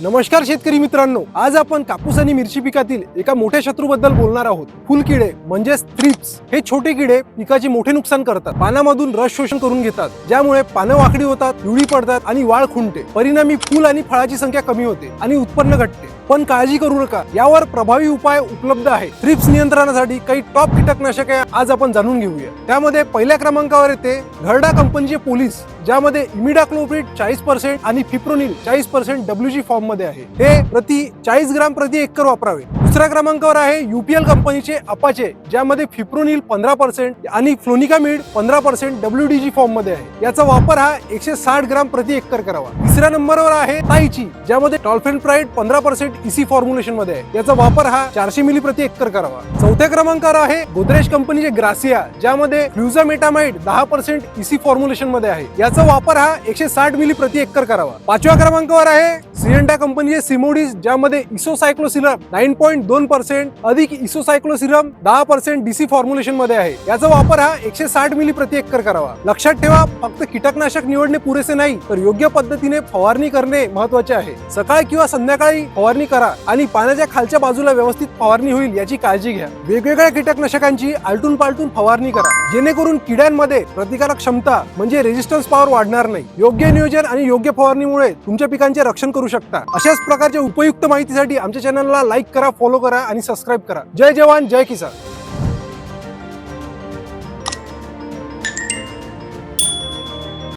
नमस्कार शेतकरी मित्रांनो आज आपण कापूस आणि मिरची पिकातील एका मोठ्या शत्रूबद्दल बोलणार आहोत. फुलकिडे म्हणजेच थ्रिप्स हे छोटे किडे पिकाचे मोठे नुकसान करतात. पानामधून रस शोषण करून घेतात. ज्यामुळे पानं वाकडी होतात पिवळी पडतात आणि वाळ खुंटते. परिणामी फुल आणि फळाची संख्या कमी होते आणि उत्पन्न घटते. पण काळजी करू नका. यावर प्रभावी उपाय उपलब्ध आहे थ्रिप्स नियंत्रणासाठी काही टॉप कीटकनाशके आज आपण जाणून घेऊया. त्यामध्ये पहिल्या क्रमांकावर येते घरडा कंपनीचे पोलीस ज्यामध्ये इमिडाक्लोप्रिड चाळीस पर्सेंट आणि फिप्रोनिल चाळीस पर्सेंट डब्ल्यूजी फॉर्ममध्ये आहे. हे प्रति चाळीस ग्राम प्रति एकर वापरावे. दुसऱ्या क्रमांकावर आहे युपीएल कंपनीचे अपाचे ज्यामध्ये फिप्रोनिल पंधरा पर्सेंट आणि फ्लोनिकामिड पंधरा पर्सेंट डब्ल्यूडीजी फॉर्ममध्ये आहे. याचा वापर हा एकशे साठ ग्राम प्रति एकर करावा. तिसऱ्या नंबरवर आहे ताईची ज्यामध्ये टॉल्फेन प्राईड पंधरा पर्सेंट इसी फॉर्म्युलेशनमध्ये आहे. याचा वापर हा चारशे मिली प्रति एकर करावा. चौथ्या क्रमांकावर आहे गोदरेज कंपनीचे ग्रासिया ज्यामध्ये फ्ल्युझामेटामाइड दहा पर्सेंट इसी फॉर्म्युलेशनमध्ये आहे. याचा वापर हा एकशे साठ मिली प्रति एकर करावा. पाचव्या क्रमांकावर आहे सिएंटा कंपनीचे सिमोडीज ज्यामध्ये इसोसायक्लोसिरम नाईन पॉईंट दोन पर्सेंट अधिक इसोसायक्लोसिरम दहा पर्सेंट डीसी फॉर्म्युलेशनमध्ये आहे. याचा वापर हा एकशे साठ मिली प्रति एकर करावा. लक्षात ठेवा फक्त कीटकनाशक निवडणे पुरेसे नाही तर योग्य पद्धतीने फवारणी करणे महत्त्वाचे आहे. सकाळी किंवा संध्याकाळी फवारणी फवारणी करा आणि पाण्याच्या खालच्या बाजूला व्यवस्थित फवारणी होईल याची काळजी घ्या. वेगवेगळ्या कीटकनाशकांची आलटून पालटून फवारणी करा. जेणेकरून किड्यांमध्ये प्रतिकारक क्षमता म्हणजे रेजिस्टन्स पॉवर वाढणार नाही. योग्य नियोजन आणि योग्य फवारणीमुळे तुमच्या पिकांचे रक्षण करू शकता. अशाच प्रकारच्या उपयुक्त माहितीसाठी आमच्या चॅनलला लाईक करा फॉलो करा आणि सबस्क्राईब करा. जय जवान जय किसान.